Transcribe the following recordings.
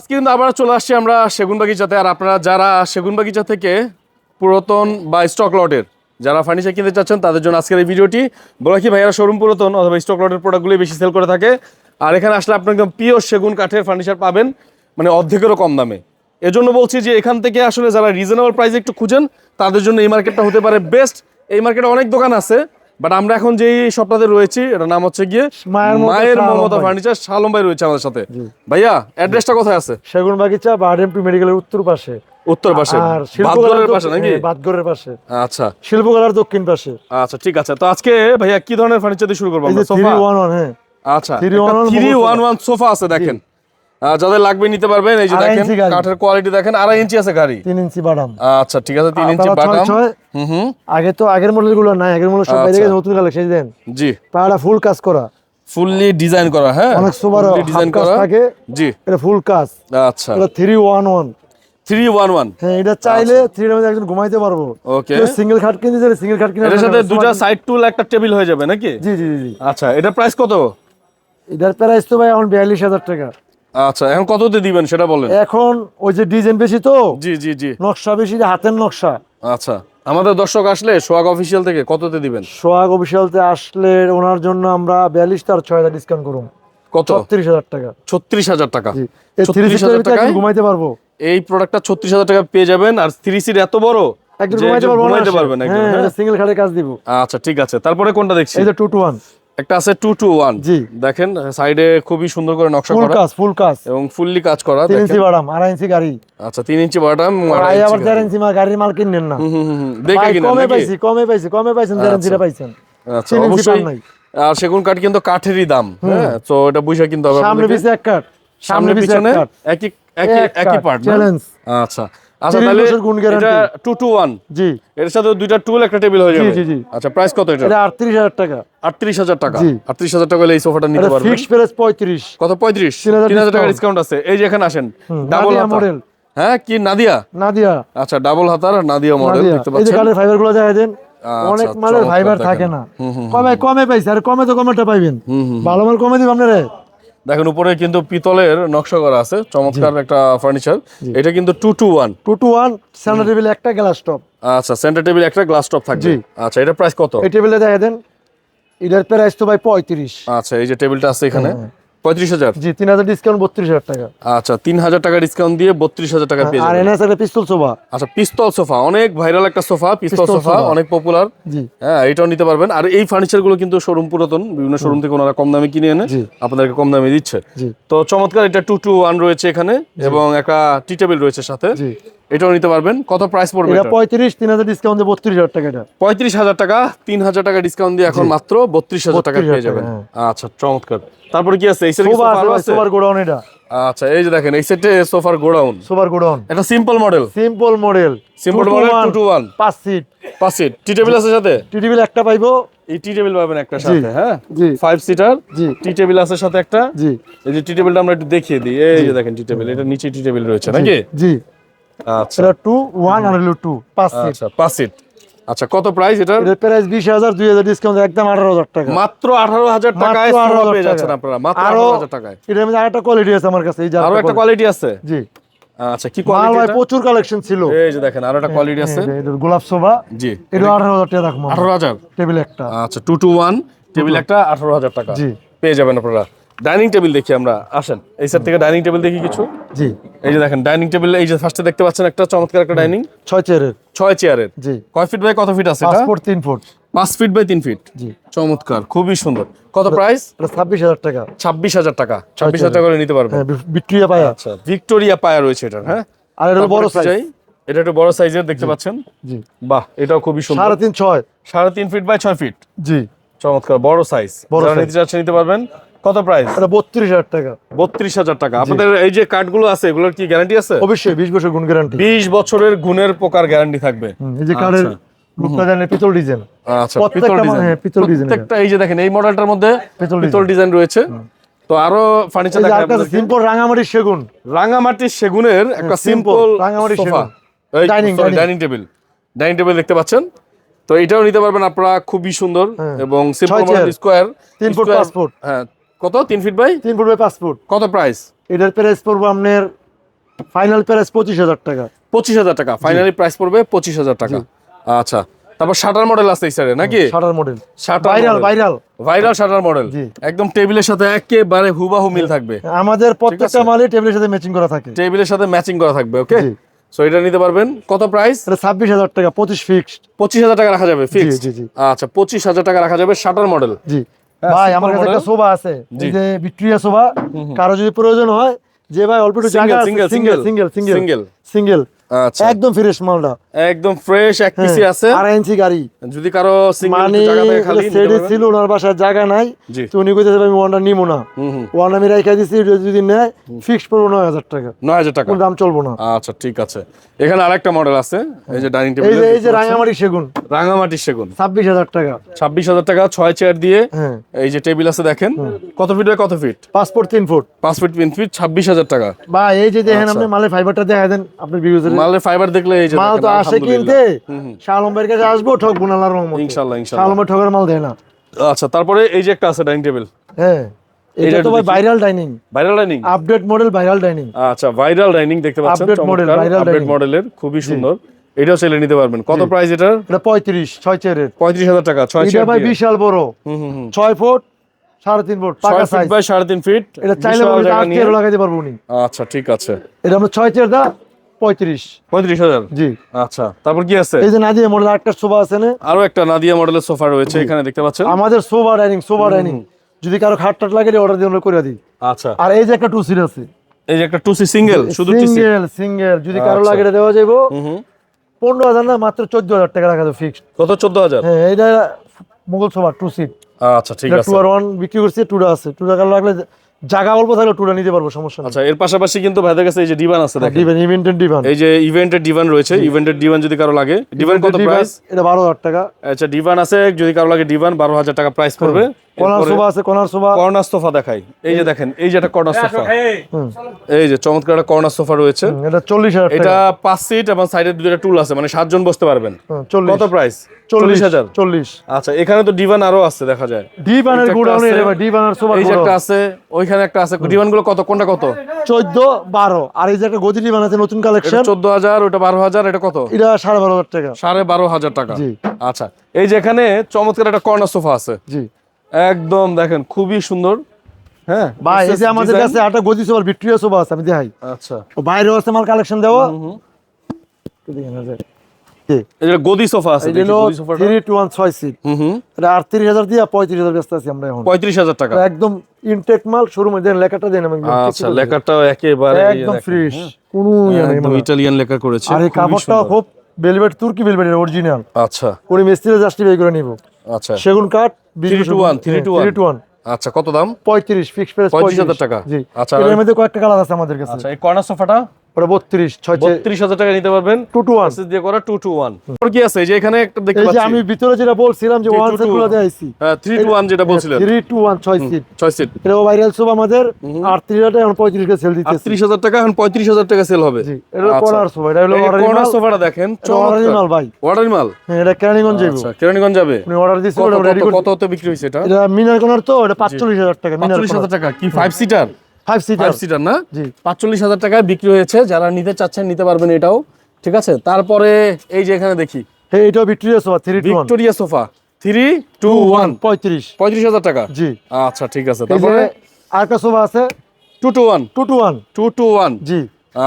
আজকে কিন্তু আবার চলে আসছি আমরা সেগুন বাগিচাতে। আর আপনারা যারা সেগুন বাগিচা থেকে পুরাতন বা স্টক লটের যারা ফার্নিচার কিনতে চাচ্ছেন, তাদের জন্য আজকের এই ভিডিওটি। বলা কি ভাইয়ারা শোরুম পুরাতন অথবা স্টক লটের প্রোডাক্টগুলি বেশি সেল করে থাকে। আর এখানে আসলে আপনার একদম পিওর সেগুন কাঠের ফার্নিচার পাবেন মানে অর্ধেকেরও কম দামে। এজন্য বলছি যে এখান থেকে আসলে যারা রিজনেবল প্রাইসে একটু খুঁজেন, তাদের জন্য এই মার্কেটটা হতে পারে বেস্ট এই মার্কেটে অনেক দোকান আছে বাট আমরা এখন যে সপ্তাহে রয়েছি এটার নাম হচ্ছে গিয়ে মায়ের মমতা ফার্নিচার শালম ভাই। রয়েছে আমাদের সাথে। ভাইয়া অ্যাড্রেসটা কোথায় আছে? সেগুন বাগিচা বারডেমপি মেডিকেলের উত্তর পাশে। উত্তর পাশে? বাদগড়ের পাশে নাকি? বাদগরের পাশে। আচ্ছা। শিল্পকলার দক্ষিণ পাশে। আচ্ছা ঠিক আছে। তো আজকে ভাইয়া কি ধরনের ফার্নিচার দিয়ে শুরু করব আমরা? সোফা? ওয়ান ওয়ান হ্যাঁ। আচ্ছা 311 থ্রি ওয়ান ওয়ান সোফা আছে দেখেন। যাদের লাগবে নিতে পারবেন এই যে দেখেন কাঠের কোয়ালিটি দেখেন আড়াই ইঞ্চি আছে গাড়ি। তিন ইঞ্চি বাদাম। আচ্ছা ঠিক আছে তিন ইঞ্চি বাটাম হুম হুম। আগে তো আগের মডেলগুলো নাই আগের মডেল সব বাইরে আচ্ছা। গেছে নতুন কালেকশন দেন। জি। পাড়া ফুল কাজ করা। ফুললি ডিজাইন করা হ্যাঁ? অনেক সোবার ডিজাইন করা। থাকে। জি। এটা ফুল কাজ। আচ্ছা। এটা three one one three one one হ্যাঁ এটা চাইলে থ্রি মধ্যে একজন ঘুমাইতে পারব। ওকে সিঙ্গেল খাট কিনতে চাইলে সিঙ্গেল খাট কিনে এটার সাথে দুটা সাইড টুল একটা টেবিল হয়ে যাবে নাকি? জি জি জি জি। আচ্ছা এটা প্রাইস কত? এটার প্রাইস তো ভাই এখন বিয়াল্লিশ হাজার টাকা। আচ্ছা এখন কততে দিবেন সেটা বলেন। এখন ওই যে ডিজাইন বেশি তো জি জি জি। নকশা বেশি হাতের নকশা। আচ্ছা আমাদের দর্শক আসলে সোয়াগ অফিসিয়াল থেকে কততে দিবেন? সোহাগ অফিসিয়ালতে আসলে ওনার জন্য আমরা বিয়াল্লিশ তার ছয় হাজার ডিসকাউন্ট করুন। কত? ছত্রিশ হাজার টাকা। ছত্রিশ হাজার টাকা। থ্রি 36,000 সিটার ঘুমাইতে পারব। এই প্রোডাক্টটা ছত্রিশ হাজার টাকা পেয়ে যাবেন আর থ্রি সিট এত বড় একদম ঘুমাইতে পারব ঘুমাইতে পারবেন একদম হ্যাঁ হ্যাঁ? সিঙ্গেল খাটে কাজ দিব। আচ্ছা ঠিক আছে। তারপরে কোনটা দেখছি? এই যে টু টু ওয়ান একটা আছে টু টু ওয়ান জি। দেখেন সাইডে খুবই সুন্দর করে নকশা ফুল করা। কাজ ফুল কাজ। এবং ফুললি কাজ করা তিন ইঞ্চি বাড়াম ইঞ্চি গাড়ি। আচ্ছা তিন ইঞ্চি বাটাম আই আবার দেড় ইঞ্চি মাল গাড়ির মাল কিনেন না। দেখে কিনেন কমে পাইছি কমে পাইছি কমে পাইছেন দেড় ইঞ্চিটা পাইছেন। আচ্ছা অবশ্যই আর সেগুন কাঠ কিন্তু কাঠেরই দাম হ্যাঁ? তো এটা বুঝা কিনতে হবে সামনে। পিছে এক কাঠ সামনে পিছনে এক এক একই পার্ট challenge। আচ্ছা। আচ্ছা তাহলে এটা। টু জি। এর সাথে দুইটা টুল একটা টেবিল হয়ে যাবে। জি, জি। আচ্ছা প্রাইস কত এটা এটা আটত্রিশ হাজার টাকা। আটত্রিশ হাজার টাকা। জি। আটত্রিশ হাজার টাকা হলে এই সোফাটা নিতে পারবেন। ফিক্সড প্রাইস পঁয়ত্রিশ। কত? পঁয়ত্রিশ। 3000 তিন হাজার টাকা ডিসকাউন্ট আছে। এই যে এখানে আসেন ডাবল মডেল হ্যাঁ কি নাদিয়া? নাদিয়া। আচ্ছা ডাবল হাতার নাদিয়া মডেল দেখতে এই যে পাচ্ছেন। ফাইবারগুলো দেখা দেন। আচ্ছা, অনেক মালের ফাইবার থাকে না। কমে কমে পাইছে আর কমে তো কমেটা পাইবেন। ভালো মাল কমে দিব আপনারা। দেখেন উপরে কিন্তু পিতলের নকশা করা আছে চমৎকার একটা ফার্নিচার এটা কিন্তু two two one two two one centre table একটা গ্লাস টপ আচ্ছা সেন্টার টেবিল একটা গ্লাস টপ থাকবে। আচ্ছা এটা প্রাইস কত? এই টেবিলে দেখা দেন এটার প্রাইস তো ভাই পঁয়ত্রিশ। আচ্ছা এই যে টেবিলটা আছে এখানে। হ্যাঁ। পঁয়ত্রিশ হাজার? জি তিন হাজার ডিসকাউন্ট বত্রিশ হাজার টাকা। আচ্ছা তিন হাজার টাকা ডিসকাউন্ট দিয়ে বত্রিশ হাজার টাকা পেয়ে আর যাবেন। এনে আছে একটা পিস্তল সোফা আচ্ছা পিস্তল সোফা অনেক ভাইরাল একটা সোফা পিস্তল সোফা। অনেক পপুলার জি। হ্যাঁ এটাও নিতে পারবেন। আর এই ফার্নিচারগুলো কিন্তু শোরুম পুরাতন বিভিন্ন শোরুম থেকে ওনারা কম দামে কিনে এনে। আপনাদেরকে কম দামে দিচ্ছে। তো চমৎকার এটা টু টু ওয়ান রয়েছে এখানে এবং একটা টি টেবিল রয়েছে সাথে। এটাও নিতে পারবেন। কত প্রাইস পড়বে এটা এটা পঁয়ত্রিশ তিন হাজার ডিসকাউন্ট দিয়ে বত্রিশ হাজার টাকা এটা। পঁয়ত্রিশ হাজার টাকা তিন হাজার টাকা ডিসকাউন্ট দিয়ে এখন মাত্র বত্রিশ হাজার টাকা পেয়ে যাবেন। আচ্ছা চমৎকার। তারপরে কি আছে? এই সেটে সোফা আছে সোফার গোডাউন এটা। আচ্ছা এই যে দেখেন এই সেটে সোফার গোডাউন সোফার গোডাউন এটা simple model simple model simple model two two one পাঁচ সিট পাঁচ সিট টি টেবিল আছে সাথে? টি টেবিল একটা পাইবো। এই টি টেবিল পাবেন একটা সাথে হ্যাঁ? জি। ফাইভ সিটার জি। টি টেবিল আছে সাথে একটা। জি। এই যে টি টেবিলটা আমরা একটু দেখিয়ে দিই। এই যে দেখেন টি টেবিল এটা নিচে টি টেবিল রয়েছে নাকি? জি। আচ্ছা। টু ওয়ান আর হলো টু পাঁচ সিট আচ্ছা পাঁচ সিট আচ্ছা কত প্রাইস এটার? এটার প্রাইস বিশ হাজার দুই হাজার ডিসকাউন্ট একদম আঠারো হাজার টাকা। মাত্র আঠারো হাজার টাকায় মাত্র সোফা পেয়ে যাচ্ছেন আপনারা মাত্র আরও আঠারো হাজার টাকায়। এটার মধ্যে আরেকটা কোয়ালিটি আছে আমার কাছে এই যে আরও একটা কোয়ালিটি আছে? জি। আচ্ছা কি কোয়ালিটি প্রচুর কালেকশন ছিল। এই যে দেখেন আরও একটা কোয়ালিটি আছে। এই গোলাপ সোফা জি। এটা আঠারো হাজার টাকা রাখব আঠারো হাজার? টেবিল একটা। আচ্ছা টু টু ওয়ান টেবিল একটা আঠারো হাজার টাকা। জি। পেয়ে যাবেন আপনারা। ডাইনিং টেবিল দেখি আমরা আসেন। এই সাইড থেকে ডাইনিং টেবিল দেখি কিছু। জি। এই যে দেখেন ডাইনিং টেবিল এই যে ফার্স্টে দেখতে পাচ্ছেন একটা চমৎকার একটা ডাইনিং। ছয় চেয়ারের ছয় চেয়ারের জি। কয় ফিট বাই কত ফিট আছে এটা? পাসপোর্ট তিন ফুট পাঁচ ফিট বাই তিন ফিট জি। চমৎকার খুবই সুন্দর। কত প্রাইস ছাব্বিশ হাজার টাকা। ছাব্বিশ হাজার টাকা। ছাব্বিশ হাজার টাকা করে নিতে পারবেন। হ্যাঁ ভিক্টোরিয়া পায়া। আচ্ছা ভিক্টোরিয়া পায়া রয়েছে এটা হ্যাঁ? আর এটা বড় সাইজ। এটা একটু বড় সাইজের দেখতে পাচ্ছেন? জি। বাহ এটাও খুবই সুন্দর। সাড়ে তিন ছয়। সাড়ে তিন ফিট বাই ছয় ফিট জি। চমৎকার বড় সাইজ বড় নিতে চাচ্ছেন নিতে পারবেন। কত প্রাইস এটা বত্রিশ হাজার টাকা। বত্রিশ হাজার টাকা। আপনাদের এই যে কার্ডগুলো আছে এগুলোর কি গ্যারান্টি আছে? অবশ্যই বিশ বছর গুণ গ্যারান্টি বিশ বছরের গুণের পোকার গ্যারান্টি থাকবে। এই যে কাঠের লুকটা জানেন পিতল ডিজাইন। আচ্ছা পিতল ডিজাইন। পিতল ডিজাইন প্রত্যেকটা এই যে দেখেন এই মডেলটার মধ্যে পিতল পিতল ডিজাইন। রয়েছে। তো আরও ফার্নিচার। সিম্পল রাঙামাটির সেগুন। রাঙামাটির সেগুনের একটা সিম্পল রাঙামাটির সেগুন। ডাইনিং টেবিল ডাইনিং টেবিল দেখতে পাচ্ছেন। তো এটাও নিতে পারবেন আপনারা খুবই সুন্দর। এবং সিম্পল স্কোয়ার তিন ফুট পাঁচ ফুট হ্যাঁ কত? তিন ফিট বাই তিন ফুট বাই পাঁচ ফুট। কত প্রাইস এটার প্রাইস পড়ব আপনার ফাইনাল প্রাইস পঁচিশ হাজার টাকা। পঁচিশ হাজার টাকা। ফাইনালি প্রাইস পড়বে পঁচিশ হাজার টাকা। আচ্ছা। তারপর শাটার মডেল আছে সাইডে নাকি? Shutter model shutter viral viral viral shutter model একদম টেবিলের সাথে একেবারে হুবাহু মিল থাকবে। আমাদের প্রত্যেকটা মালই টেবিলের সাথে ম্যাচিং করা থাকে। টেবিলের সাথে ম্যাচিং করা থাকবে ওকে সো এটা নিতে পারবেন। কত প্রাইস এটা ছাব্বিশ হাজার টাকা পঁচিশ ফিক্সড পঁচিশ হাজার টাকা রাখা যাবে। আচ্ছা পঁচিশ হাজার টাকা রাখা যাবে শাটার মডেল জি। ভাই আমার কাছে। একটা সোফা আছে। এই যে ভিক্টোরিয়া সোফা কারও যদি প্রয়োজন হয় যে ভাই অল্প একটু জায়গা single single single single single একদম ফ্রেশ মালটা। একদম ফ্রেশ এক পিসি হ্যাঁ, আছে। ইঞ্চি গাড়ি। যদি কারও মানে জায়গা থাকে খালি সেটে ছিল ওনার জায়গা নাই। তো উনি কইতেছে আমি ওয়ানটা নিবো না। আমি রাইখা দিছি যদি নেয় ফিক্সড পড়ব নয় হাজার টাকা। নয় হাজার টাকা। দাম চলবো না। আচ্ছা ঠিক আছে। এখানে আরেকটা মডেল আছে এই যে ডাইনিং টেবিল এই যে রাঙামাটি সেগুন। রাঙামাটি সেগুন। ছাব্বিশ হাজার টাকা। ছাব্বিশ হাজার টাকা ছয় চেয়ার দিয়ে। হ্যাঁ। এই যে টেবিল আছে দেখেন। কত ফিট কত ফিট পাসপোর্ট তিন ফুট পাঁচ ফিট তিন ফিট ছাব্বিশ হাজার টাকা। বা এই যে দেখেন আচ্ছা। আপনি মালের ফাইবারটা দেখা দেন আপনার ভিউজের মালের ফাইবার দেখলে এই যে মাল তো আসে কিনতে। শালম্বের কাছে আসব ঠক বুনালার রহমত। ইনশাল্লাহ ইনশাল্লাহ শালম্বের ঠকের মাল দেয় না। আচ্ছা তারপরে এই যে একটা আছে ডাইনিং টেবিল। হ্যাঁ এটা তো ভাই viral dining viral dining update model viral dining আচ্ছা ভাইরাল ডাইনিং দেখতে পাচ্ছেন Update model, viral আপডেট মডেলের খুবই সুন্দর। এটাও চাইলে নিতে পারবেন। কত প্রাইস এটা এটা পঁয়ত্রিশ ছয় চেয়ারের। পঁয়ত্রিশ হাজার টাকা ছয় এটা চেয়ার ভাই বিশাল বড়। হুম হুম হুম। ছয় ফুট সাড়ে তিন ফুট পাকা ফিট সাইজ বাই সাড়ে তিন ফিট। এটা চাইলে লাগাইতে পারব উনি। আচ্ছা ঠিক আছে। এটা আমরা ছয় চেয়ার দা পঁয়ত্রিশ। পঁয়ত্রিশ হাজার? জি। আচ্ছা তারপর কি আছে? এই যে নাদিয়া মডেল আটটা সোফা আছে না? আরও একটা নাদিয়া মডেলের সোফা রয়েছে এখানে দেখতে পাচ্ছেন? আমাদের সোফা ডাইনিং সোফা ডাইনিং যদি কারও খাট টাট লাগে অর্ডার দিয়ে করে দিই। আচ্ছা। আর এই যে একটা টু সিট আছে। এই যে একটা টু সি সিঙ্গেল শুধু সিঙ্গেল সিঙ্গেল যদি কারও আচ্ছা। লাগে এটা দেওয়া যাব পনেরো হাজার না মাত্র চোদ্দ হাজার টাকা রাখা যাবে ফিক্সড কত? চোদ্দ হাজার? হ্যাঁ এটা মুঘল সোফা টু সিট আচ্ছা ঠিক আছে। টু আর ওয়ান বিক্রি করছে টুটা আছে। টুটা কারও লাগলে জায়গা অল্প থাকলে টুটা নিতে পারব সমস্যা আচ্ছা এর পাশাপাশি কিন্তু ভাইদের কাছে এই যে ডিভান আছে দেখেন। ডিভান ইভেন্টের ডিভান এই যে ইভেন্টের ডিভান রয়েছে ইভেন্টের ডিভান যদি কারও লাগে। ডিভান কত প্রাইস এটা বারো হাজার টাকা। আচ্ছা ডিভান আছে যদি কারও লাগে ডিভান বারো হাজার টাকা প্রাইস পড়বে। কর্নার সোফা আছে কর্নার সোফা কর্নার সোফা দেখাই। এই যে দেখেন এই যে একটা কর্নার সোফা। এই। যে চমৎকার একটা কর্নার সোফা রয়েছে। এটা চল্লিশ হাজার এটা টাকা। সিট এবং সাইডে দুটো টুল আছে মানে সাতজন বসতে পারবেন। কত প্রাইস আচ্ছা এখানে তো ডিভান আরও আছে দেখা যায়। ডিভানের একটা গোডাউনে আছে। ডিভানের সোফা এই যে একটা আছে ওইখানে একটা আছে। ডিভানগুলো কত? কোনটা কত? চোদ্দ বারো। আর এই যে একটা গদি ডিভান আছে নতুন কালেকশন চোদ্দ হাজার ওটা বারো হাজার এটা কত? এটা সাড়ে বারো হাজার টাকা। সাড়ে বারো হাজার টাকা। জি। আচ্ছা এই যে এখানে চমৎকার একটা কর্নার সোফা আছে। জি। একদম দেখেন খুবই সুন্দর। হ্যাঁ ভাই এই যে আমাদের কাছে একটা গদি সোফা ভিক্টোরিয়া সোফা আছে আমি দেখাই। আচ্ছা। ও বাইরেও আছে মাল কালেকশন জি। গদি সোফা আছে গদি সোফাটা সিট হুম হুম। এটা দিয়ে ব্যস্ত আছি আমরা এখন। টাকা। একদম ইনটেক মাল শোরুমে দেন লেখাটা দেন আমি আচ্ছা লেখাটাও একেবারে একদম ফ্রেশ হ্যাঁ। কোনো ইয়ে মানে। ইটালিয়ান লেখা করেছে আর এই খুবই কাপড়টাও সুন্দর। খুব ভেলভেট তুর্কি অরিজিনাল আচ্ছা। ওই মিস্ত্রি জাস্টিফাই করে নিব। আচ্ছা। সেগুন কাঠ Three two one three two. Two one আচ্ছা কত দাম? পঁয়ত্রিশ ফিক্স প্রাইস 35,000 টাকা। জি। আচ্ছা, এর মধ্যে কয়েকটা কালার আছে আমাদের কাছে। আচ্ছা এই কর্নার সোফাটা ওটা বত্রিশ ছয় বত্রিশ হাজার টাকা নিতে পারবেন। টু টু ওয়ান দিয়ে করা টু টু ওয়ান কি আছে? যে এখানে একটা দেখতে এই যে আমি ভিতরে যেটা বলছিলাম যে ওয়ান সেটগুলো দেখাইছি থ্রি টু যেটা বলছিলেন। সিট সিট এটা ভাইরাল সব আমাদের এখন সেল দিতেছি। টাকা এখন সেল হবে। জি এটা কর্নার সোফা এটা হলো কর্নার সোফাটা দেখেন অরিজিনাল ভাই। অর্ডার মাল হ্যাঁ, এটা কেরানীগঞ্জ আচ্ছা যাবে। আপনি অর্ডার দিয়েছেন ওটা রেডি কত- কত বিক্রি হয়েছে এটা? এটা মিনার কর্নার তো এটা পাঁচচল্লিশ হাজার টাকা মিনার কি five seater five seater seater না? জি। পাঁচচল্লিশ হাজার টাকায় বিক্রি হয়েছে। যারা নিতে চাচ্ছেন নিতে পারবেন এটাও। ঠিক আছে? তারপরে এই যে এখানে দেখি। হ্যাঁ এটাও Victoria sofa three Victoria sofa three two one পঁয়ত্রিশ। পঁয়ত্রিশ হাজার টাকা? জি। আচ্ছা ঠিক আছে। তারপরে? আরেকটা সোফা আছে। Two two one two two one two two one জি।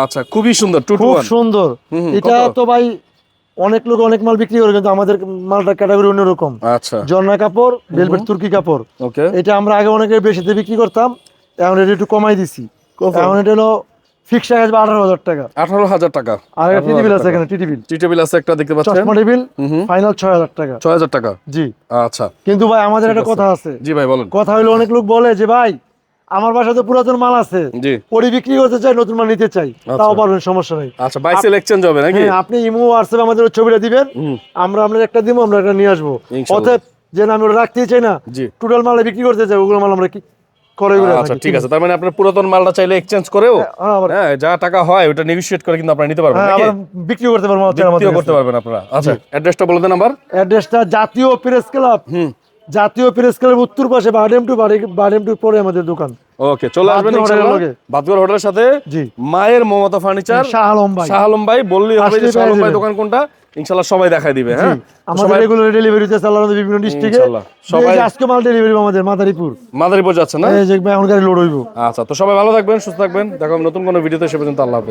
আচ্ছা খুবই সুন্দর। টু টু সুন্দর। এটা তো ভাই অনেক লোক অনেক মাল বিক্রি করে কিন্তু আমাদের মালটা ক্যাটাগরি অন্যরকম। আচ্ছা। জর্না কাপড় ভেলভেট তুর্কি কাপড়। ওকে এটা আমরা আগে অনেকে বেশিতে বিক্রি করতাম। এখন এটা একটু কমাই দিছি। এখন এটা হলো ফিক্স টাকা আসবে আঠারো হাজার টাকা। আঠারো হাজার টাকা। আর একটা আছে এখানে আছে একটা দেখতে পাচ্ছেন? চশমা টেবিল ফাইনাল ছয় হাজার টাকা। ছয় হাজার টাকা? জি। আচ্ছা। কিন্তু ভাই আমাদের একটা কথা আছে। জি ভাই বলেন। কথা হইল অনেক লোক বলে যে ভাই আমার বাসায় তো পুরাতন মাল আছে। ওরি বিক্রি করতে চাই নতুন মাল নিতে চাই। তাও পারবেন সমস্যা নেই। আচ্ছা বাইসেল এক্সচেঞ্জ হবে নাকি? হ্যাঁ আপনি ইমো হোয়াটসঅ্যাপে আমাদের ছবিটা দিবেন। আমরা আপনার একটা দিব আমরা একটা নিয়ে আসব। অতএব যে আমি ওটা রাখতেই চাই না টোটাল মাল বিক্রি করতে চাই ওগুলো মাল আমরা কি আচ্ছা। ঠিক আছে। তার মানে আপনার পুরাতন মালটা চাইলে এক্সচেঞ্জ করেও হ্যাঁ, হ্যাঁ যা টাকা হয় ওটা নেগোশিয়েট করে কিন্তু আপনারা নিতে পারবেন হ্যাঁ নাকি? বিক্রি করতে পারবেন বিক্রিও করতে পারবেন আপনারা। আচ্ছা অ্যাড্রেসটা বলে দেন আবার। অ্যাড্রেসটা জাতীয় প্রেস ক্লাব হুম। জাতীয় প্রেস ক্লাবের উত্তর পাশে বারডেম টু বারডেম টু পরে আমাদের দোকান। ওকে চলে আসবেন বাদগুর হোটেলের সাথে জি। মায়ের মমতা ফার্নিচার শাহ আলম ভাই শাহ আলম ভাই বললেই হবে যে আসলেই শাহ আলম ভাই দোকান কোনটা? ইনশাআল্লাহ সবাই দেখাই দিবে হ্যাঁ? আমাদের রেগুলার ডেলিভারি হচ্ছে আল্লাহ বিভিন্ন ডিস্ট্রিক্টে ইনশাআল্লাহ। সবাই- আজকে মাল ডেলিভারি আমাদের মাদারীপুর। মাদারীপুর যাচ্ছে না? এই যে এখন গাড়ি লোড হইব। আচ্ছা তো সবাই ভালো থাকবেন সুস্থ থাকবেন। দেখো নতুন কোনো ভিডিওতে সে পর্যন্ত আল্লাহ হাফেজ।